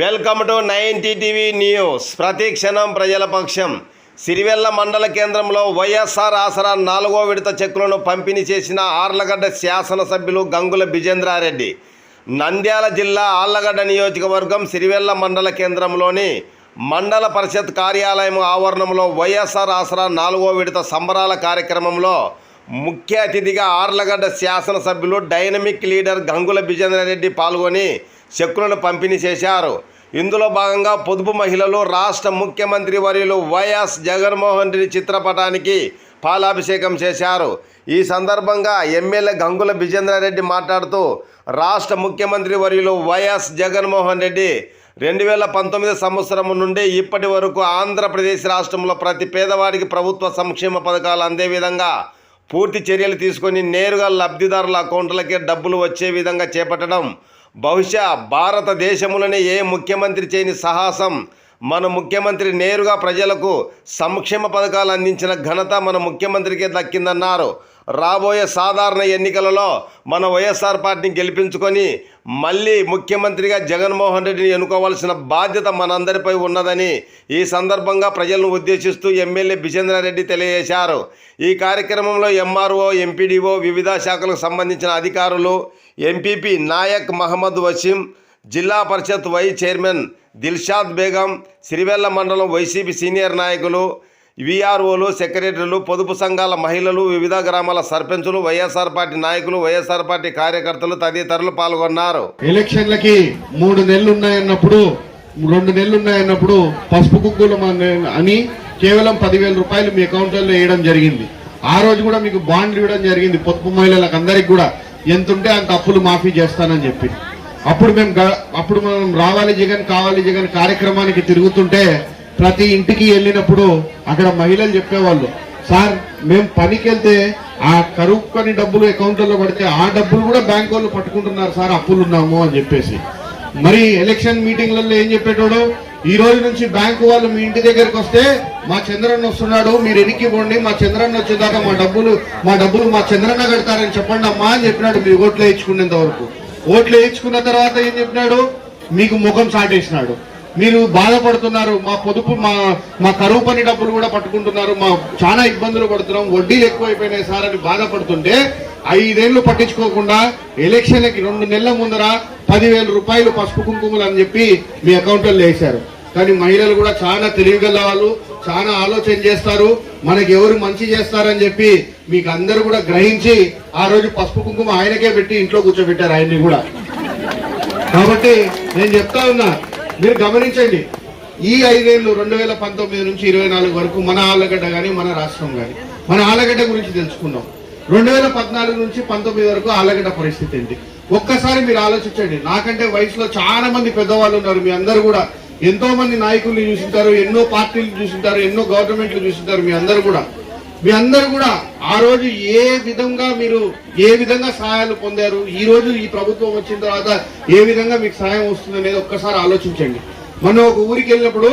Welcome to ninety TV news. ప్రతిక్షణం ప్రజల పక్షం. సిరివెల్ల మండల కేంద్రంలో వైఎస్ఆర్ ఆసరా నాలుగో విడత చెక్కులను పంపిణీ చేసిన ఆర్లగడ్డ శాసనసభ్యులు గంగుల బిజేంద్రారెడ్డి. నంద్యాల జిల్లా ఆర్లగడ్డ నియోజకవర్గం సిరివెల్ల మండల కేంద్రంలోని మండల పరిషత్ కార్యాలయం ఆవరణంలో వైఎస్ఆర్ ఆసరా నాలుగో విడత సంబరాల కార్యక్రమంలో ముఖ్య అతిథిగా ఆర్లగడ్డ శాసనసభ్యులు డైనమిక్ లీడర్ గంగుల బిజేంద్రారెడ్డి పాల్గొని చెక్కులను పంపిణీ చేశారు. ఇందులో భాగంగా పొదుపు మహిళలు రాష్ట్ర ముఖ్యమంత్రి వర్యులు వైఎస్ జగన్మోహన్ రెడ్డి చిత్రపటానికి పాలాభిషేకం చేశారు. ఈ సందర్భంగా ఎమ్మెల్యే గంగుల విజేంద్రారెడ్డి మాట్లాడుతూ రాష్ట్ర ముఖ్యమంత్రి వర్యులు వైఎస్ జగన్మోహన్ రెడ్డి రెండు వేల పంతొమ్మిది సంవత్సరం నుండి ఇప్పటి వరకు ఆంధ్రప్రదేశ్ రాష్ట్రంలో ప్రతి పేదవాడికి ప్రభుత్వ సంక్షేమ పథకాలు అందే విధంగా పూర్తి చర్యలు తీసుకొని నేరుగా లబ్ధిదారుల అకౌంట్లకే డబ్బులు వచ్చే విధంగా చేపట్టడం బహుశా భారతదేశంలోనే ఏ ముఖ్యమంత్రి చేయని సాహసం? మన ముఖ్యమంత్రి నేరుగా ప్రజలకు సంక్షేమ పథకాలు అందించిన ఘనత మన ముఖ్యమంత్రికే దక్కిందన్నారు. రాబోయే సాధారణ ఎన్నికలలో మన వైఎస్ఆర్ పార్టీని గెలిపించుకొని మళ్ళీ ముఖ్యమంత్రిగా జగన్మోహన్ రెడ్డిని ఎన్నుకోవాల్సిన బాధ్యత మనందరిపై ఉన్నదని ఈ సందర్భంగా ప్రజలను ఉద్దేశిస్తూ ఎమ్మెల్యే బిజేంద్రారెడ్డి తెలియజేశారు. ఈ కార్యక్రమంలో ఎంఆర్ఓ ఎంపీడీఓ వివిధ శాఖలకు సంబంధించిన అధికారులు ఎంపీపీ నాయక్ మహమ్మద్ వసీం జిల్లా పరిషత్ వై చైర్మన్ దిల్షాద్ బేగం సిరివెల్ల మండలం వైసీపీ సీనియర్ నాయకులు విఆర్ఓలు సెక్రటరీలు పొదుపు సంఘాల మహిళలు వివిధ గ్రామాల సర్పంచులు వైఎస్ఆర్ పార్టీ నాయకులు వైఎస్ఆర్ పార్టీ కార్యకర్తలు తదితరులు పాల్గొన్నారు. ఎలక్షన్లకి మూడు నెలలు ఉన్నాయన్నప్పుడు రెండు నెలలు ఉన్నాయన్నప్పుడు పసుపు కుక్కులు అని కేవలం పదివేల రూపాయలు మీ అకౌంట్లలో వేయడం జరిగింది. ఆ రోజు కూడా మీకు బాండ్లు ఇవ్వడం జరిగింది. పొదుపు మహిళలకు అందరికి కూడా ఎంత ఉంటే అంత అప్పులు మాఫీ చేస్తానని చెప్పి. అప్పుడు మేము గ- అప్పుడు మనం రావాలి జగన్ కావాలి జగన్ కార్యక్రమానికి తిరుగుతుంటే ప్రతి ఇంటికి వెళ్ళినప్పుడు అక్కడ మహిళలు చెప్పేవాళ్ళు సార్ మేము పనికి వెళ్తే ఆ కరువుకొని డబ్బులు అకౌంట్లలో పడితే ఆ డబ్బులు కూడా బ్యాంక్ వాళ్ళు పట్టుకుంటున్నారు సార్ అప్పులు ఉన్నాము అని చెప్పేసి. మరి ఎలక్షన్ మీటింగ్లలో ఏం చెప్పేటోడు ఈ రోజు నుంచి బ్యాంకు వాళ్ళు మీ ఇంటి దగ్గరకు వస్తే మా చంద్రన్న వస్తున్నాడు మీరు ఎనికి పోండి మా చంద్రన్న వచ్చేదాకా మా డబ్బులు మా డబ్బులు మా చంద్రన్న కడతారని చెప్పండి అమ్మా అని చెప్పినాడు మీరు ఓట్లు వేయించుకునేంత వరకు. ఓట్లు వేయించుకున్న తర్వాత ఏం చెప్పినాడు మీకు ముఖం సాటేసినాడు మీరు బాధపడుతున్నారు మా పొదుపు మా మా కరువు పని డబ్బులు కూడా పట్టుకుంటున్నారు మా చాలా ఇబ్బందులు పడుతున్నాం వడ్డీలు ఎక్కువైపోయినాయి సార్ అని బాధపడుతుంటే ఐదేళ్ళు పట్టించుకోకుండా ఎలక్షన్లకి రెండు నెలల ముందర పదివేల రూపాయలు పసుపు కుంకుమలు అని చెప్పి మీ అకౌంట్లో వేశారు కానీ మహిళలు కూడా చాలా తెలివిగల వాళ్ళు చాలా ఆలోచన చేస్తారు మనకి ఎవరు మంచి చేస్తారని చెప్పి మీకు అందరూ కూడా గ్రహించి ఆ రోజు పసుపు కుంకుమ ఆయనకే పెట్టి ఇంట్లో కూర్చోబెట్టారు ఆయన్ని కూడా. కాబట్టి నేను చెప్తా ఉన్నా మీరు గమనించండి ఈ ఐదేళ్ళు రెండు వేల పంతొమ్మిది నుంచి ఇరవై నాలుగు వరకు మన ఆలగడ్డ కానీ మన రాష్ట్రం కానీ మన ఆలగడ్డ గురించి తెలుసుకున్నాం రెండు వేల పద్నాలుగు నుంచి పంతొమ్మిది వరకు ఆలగడ్డ పరిస్థితి ఏంటి? ఒక్కసారి మీరు ఆలోచించండి నాకంటే వయసులో చాలా మంది పెద్దవాళ్ళు ఉన్నారు మీ అందరూ కూడా. ఎంతో మంది నాయకుల్ని చూసింటారు ఎన్నో పార్టీలు చూసింటారు ఎన్నో గవర్నమెంట్లు చూసింటారు మీ అందరూ కూడా. మీ అందరూ కూడా ఆ రోజు ఏ విధంగా మీరు ఏ విధంగా సహాయాలు పొందారు? ఈ రోజు ఈ ప్రభుత్వం వచ్చిన తర్వాత ఏ విధంగా మీకు సహాయం వస్తుంది అనేది ఒక్కసారి ఆలోచించండి. మనం ఒక ఊరికి వెళ్ళినప్పుడు